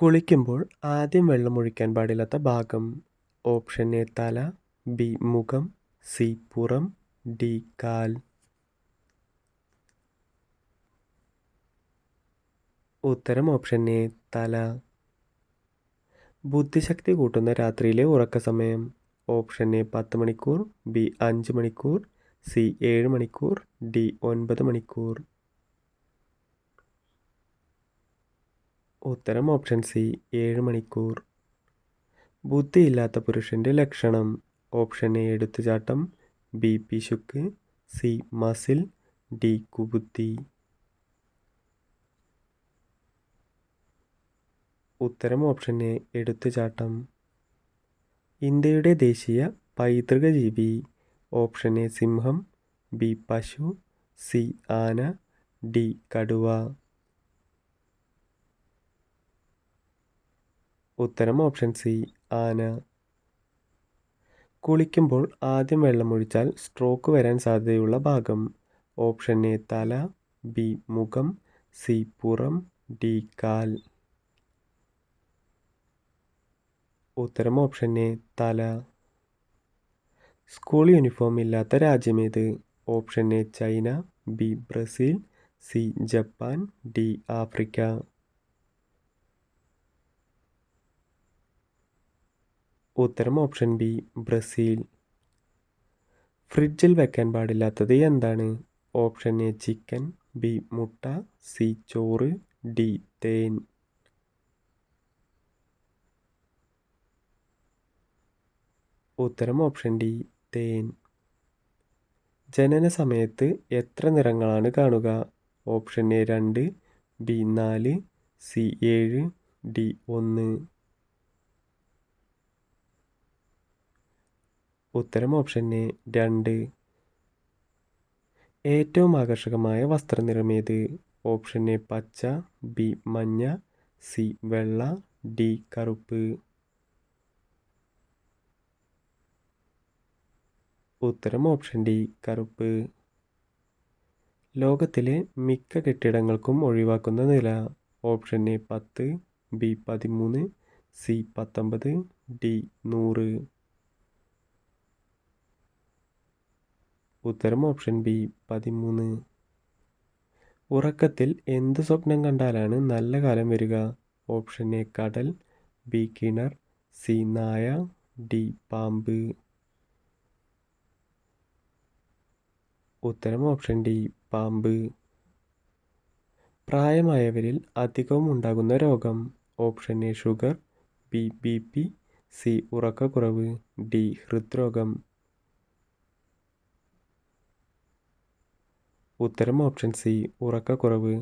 കുളിക്കുമ്പോൾ ആദ്യം വെള്ളമൊഴിക്കാൻ പാടില്ലാത്ത ഭാഗം ഓപ്ഷൻ എ തല ബി മുഖം സി പുറം ഡി കാൽ. ഉത്തരം ഓപ്ഷൻ എ തല. ബുദ്ധിശക്തി കൂട്ടുന്ന രാത്രിയിലെ ഉറക്ക സമയം. ഓപ്ഷൻ എ പത്ത് മണിക്കൂർ ബി അഞ്ച് മണിക്കൂർ സി ഏഴ് മണിക്കൂർ ഡി ഒൻപത് മണിക്കൂർ. ഉത്തരം ഓപ്ഷൻ സി ഏഴ് മണിക്കൂർ. ബുദ്ധിയില്ലാത്ത പുരുഷന്റെ ലക്ഷണം. ഓപ്ഷൻ എ എടുത്തുചാട്ടം. ബി പിശുക്ക് സി മസിൽ. ഡി കുബുദ്ധി. ഉത്തരം ഓപ്ഷൻ എ എടുത്തുചാട്ടം. ഇന്ത്യയുടെ ദേശീയ പൈതൃക ജീവി ഓപ്ഷൻ എ സിംഹം. ബി പശു. സി ആന. ഡി കടുവ. ഉത്തരം ഓപ്ഷൻ സി ആന കുളിക്കുമ്പോൾ ആദ്യം വെള്ളമൊഴിച്ചാൽ സ്ട്രോക്ക് വരാൻ സാധ്യതയുള്ള ഭാഗം. ഓപ്ഷൻ എ തല ബി മുഖം സി പുറം ഡി കാൽ. ഉത്തരം ഓപ്ഷൻ എ തല. സ്കൂൾ യൂണിഫോം ഇല്ലാത്ത രാജ്യമേത്? Option A China B Brazil C Japan D Africa. ഉത്തരം ഓപ്ഷൻ ബി ബ്രസീൽ. ഫ്രിഡ്ജിൽ വെക്കാൻ പാടില്ലാത്തത് എന്താണ്? ഓപ്ഷൻ എ ചിക്കൻ ബി മുട്ട സി ചോറ് ഡി തേൻ. ഉത്തരം ഓപ്ഷൻ ഡി തേൻ. ജനന സമയത്ത് എത്ര നിറങ്ങളാണ് കാണുക? ഓപ്ഷൻ എ രണ്ട് ബി നാല് സി ഏഴ് ഡി ഒന്ന്. ഉത്തരം ഓപ്ഷൻ എ രണ്ട്. ഏറ്റവും ആകർഷകമായ വസ്ത്രനിറം ഏത് ഓപ്ഷൻ എ പച്ച ബി മഞ്ഞ സി വെള്ള ഡി കറുപ്പ്. ഉത്തരം ഓപ്ഷൻ ഡി കറുപ്പ്. ലോകത്തിലെ മിക്ക കെട്ടിടങ്ങൾക്കും ഒഴിവാക്കുന്ന നില. ഓപ്ഷൻ എ പത്ത് ബി പതിമൂന്ന് സി പത്തൊമ്പത് ഡി നൂറ്. ഉത്തരം ഓപ്ഷൻ ബി പതിമൂന്ന്. ഉറക്കത്തിൽ എന്ത് സ്വപ്നം കണ്ടാലാണ് നല്ല കാലം വരിക? ഓപ്ഷൻ എ കടൽ ബി കിണർ സി നായ ഡി പാമ്പ്. ഉത്തരം ഓപ്ഷൻ ഡി പാമ്പ്. പ്രായമായവരിൽ അധികവും ഉണ്ടാകുന്ന രോഗം. Option A sugar B B P C ഉറക്കക്കുറവ് ഡി ഹൃദ്രോഗം. ഉത്തരം ഓപ്ഷൻ സി ഉറക്കക്കുറവ്